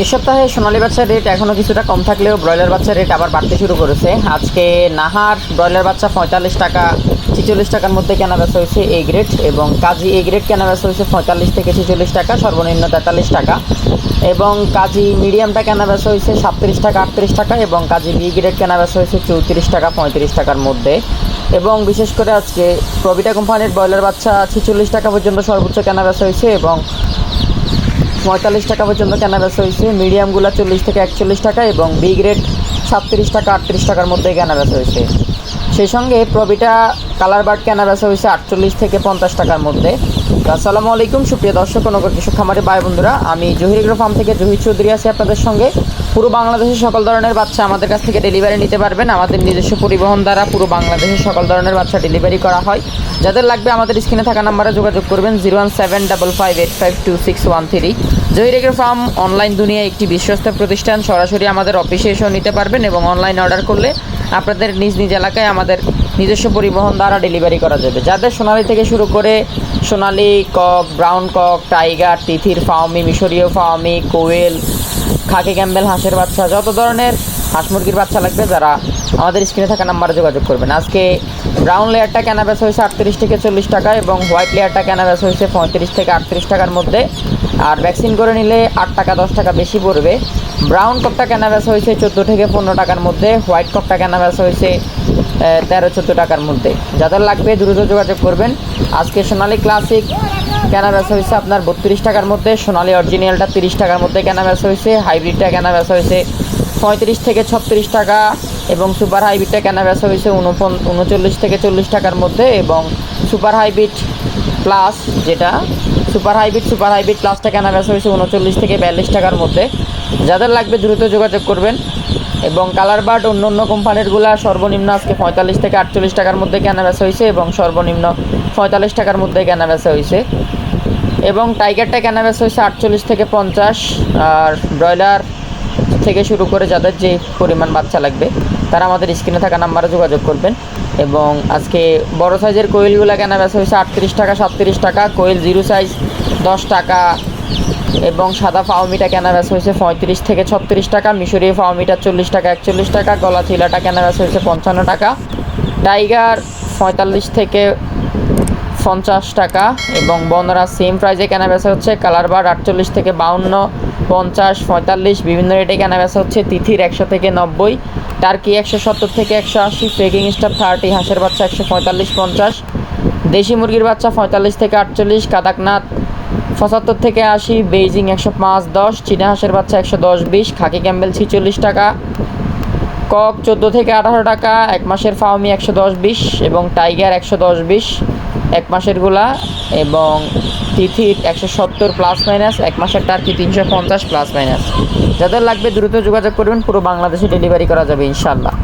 এই সপ্তাহে সোনালী বাচ্চার রেট এখনও কিছুটা কম থাকলেও ব্রয়লার বাচ্চার রেট আবার বাড়তে শুরু করেছে। আজকে নাহার ব্রয়লার বাচ্চা পঁয়তাল্লিশ টাকা, ছিচল্লিশ টাকার মধ্যে কেনা বেচা হয়েছে এ গ্রেড এবং কাজী এ গ্রেড কেনা বেচা হয়েছে পঁয়তাল্লিশ থেকে ছেচল্লিশ টাকা, সর্বনিম্ন তেতাল্লিশ টাকা এবং কাজী মিডিয়ামটা কেনা বেচা হয়েছে সাতত্রিশ টাকা, আটত্রিশ টাকা এবং কাজী বি গ্রেড কেনা বেচা হয়েছে চৌত্রিশ টাকা, পঁয়ত্রিশ টাকার মধ্যে এবং বিশেষ করে আজকে প্রবিটা কোম্পানির ব্রয়লার বাচ্চা ছেচল্লিশ টাকা পর্যন্ত সর্বোচ্চ কেনা বেচা হয়েছে এবং পঁয়তাল্লিশ টাকা পর্যন্ত কেনা বেচা হয়েছে। মিডিয়ামগুলো চল্লিশ থেকে একচল্লিশ টাকা এবং বি গ্রেড সাতত্রিশ টাকা আটত্রিশ টাকার মধ্যে কেনা বেচা হয়েছে। সেই সঙ্গে প্রবিটা কালার বার্ড কেনা বেচা হয়েছে আটচল্লিশ থেকে পঞ্চাশ টাকার মধ্যে। আসসালামু আলাইকুম, সুপ্রিয় দর্শক নগর কৃষক খামারি ভাই বন্ধুরা। আমি জহির ফার্ম থেকে জহির চৌধুরী আছি আপনাদের সঙ্গে। পুরো বাংলাদেশের সকল ধরনের বাচ্চা আমাদের কাছ থেকে ডেলিভারি নিতে পারবেন। আমাদের নিজস্ব পরিবহন দ্বারা পুরো বাংলাদেশের সকল ধরনের বাচ্চা ডেলিভারি করা হয়। যাদের লাগবে আমাদের স্ক্রিনে থাকা নাম্বারে যোগাযোগ করবেন zero one seven double five eight five two six one three. জহিরেগের farm online দুনিয়া একটি বিশ্বস্ত প্রতিষ্ঠান। সরাসরি আমাদের অফিসে এসেও নিতে পারবেন এবং অনলাইন অর্ডার করলে আপনাদের নিজ নিজ এলাকায় আমাদের নিজস্ব পরিবহন দ্বারা ডেলিভারি করা যাবে। যাদের সোনালি থেকে শুরু করে সোনালি কক ব্রাউন কক টাইগার তিথির ফাওমি মিশরীয় ফাওমি কোয়েল খাকি ক্যাম্বেল, হাঁসের বাচ্চা, যত ধরনের হাঁস মুরগির বাচ্চা লাগবে যারা আমাদের স্ক্রিনে থাকা নাম্বারে যোগাযোগ করবেন। আজকে ব্রাউন লেয়ারটা কেনা বেচা হয়েছে আটত্রিশ থেকে চল্লিশ টাকা এবং হোয়াইট লেয়ারটা কেনা বেচা হয়েছে পঁয়ত্রিশ থেকে আটত্রিশ টাকার মধ্যে। আর ভ্যাকসিন করে নিলে আট টাকা, দশ টাকা বেশি পড়বে। ব্রাউন কপটা কেনা বেচা হয়েছে চোদ্দ থেকে পনেরো টাকার মধ্যে হোয়াইট কপটা কেনা বেচা হয়েছে তেরো চোদ্দ টাকার মধ্যে। যাদের লাগবে দ্রুত যোগাযোগ করবেন। আজকে সোনালি ক্লাসিক কেনা বেচা হয়েছে আপনার বত্রিশ টাকার মধ্যে। সোনালি অরিজিনালটা তিরিশ টাকার মধ্যে কেনা বেচা হয়েছে। হাইব্রিডটা কেনা বেচা হয়েছে পঁয়ত্রিশ থেকে ছত্রিশ টাকা এবং সুপার হাইব্রিডটা কেনা বেচা হয়েছে উনপন উনচল্লিশ থেকে চল্লিশ টাকার মধ্যে এবং সুপার হাইব্রিড প্লাস যেটা, সুপার হাইব্রিড সুপার হাইব্রিড প্লাসটা কেনা বেচা হয়েছে উনচল্লিশ থেকে বিয়াল্লিশ টাকার মধ্যে। যাদের লাগবে দ্রুত যোগাযোগ করবেন। এবং কালার বার্ড অন্য অন্য কোম্পানিরগুলা সর্বনিম্ন আজকে পঁয়তাল্লিশ থেকে আটচল্লিশ টাকার মধ্যে কেনা বেচা হয়েছে এবং সর্বনিম্ন পঁয়তাল্লিশ টাকার মধ্যে কেনা বেচা হয়েছে। এবং টাইগারটা কেনা বেচা হয়েছে আটচল্লিশ থেকে পঞ্চাশ, আর ব্রয়লার থেকে শুরু করে যাদের যে পরিমাণ বাচ্চা লাগবে, তারা আমাদের স্ক্রিনে থাকা নাম্বারে যোগাযোগ করবেন। এবং আজকে বড় সাইজের কোয়েলগুলো কেনা বেচা হয়েছে আটত্রিশ টাকা, সাতত্রিশ টাকা, কোয়েল জিরো সাইজ দশ টাকা এবং সাদা ফাওমিটা কেনা বেচা হয়েছে পঁয়ত্রিশ থেকে ছত্রিশ টাকা মিশরীয় ফাওমিটা চল্লিশ টাকা, একচল্লিশ টাকা, গলা চিলাটা কেনা বেচা হয়েছে পঞ্চান্ন টাকা, টাইগার পঁয়তাল্লিশ থেকে পঞ্চাশ টাকা এবং বনরা সেম প্রাইজে কেনা বেচা হচ্ছে, কালার বার আটচল্লিশ থেকে বাউন্ন, পঞ্চাশ, পঁয়তাল্লিশ, বিভিন্ন রেটে কেনা বেচা হচ্ছে, তিথির একশো থেকে নব্বই, টার্কি একশো সত্তর থেকে একশো আশি ফেকিং স্টাফ থার্টি, হাঁসের বাচ্চা একশো পঁয়তাল্লিশ, পঞ্চাশ, দেশি মুরগির বাচ্চা পঁয়তাল্লিশ থেকে আটচল্লিশ, কাদাকনাথ পঁচাত্তর থেকে আশি, বেইজিং একশো পাঁচ, দশ, চীনা হাঁসের বাচ্চা একশো দশ, বিশ, খাকি ক্যাম্বেল ছিচল্লিশ টাকা, কক চোদ্দ থেকে আঠারো টাকা, এক মাসের ফাউমি একশো দশ, বিশ, এবং টাইগার একশো দশ, বিশ, এক মাসের মাসেরগুলা এবং তিথির একশো সত্তর প্লাস মাইনাস, এক মাসের টার্কি তিনশো পঞ্চাশ প্লাস মাইনাস। যাদের লাগবে দ্রুত যোগাযোগ করবেন, পুরো বাংলাদেশে ডেলিভারি করা যাবে, ইনশাল্লাহ।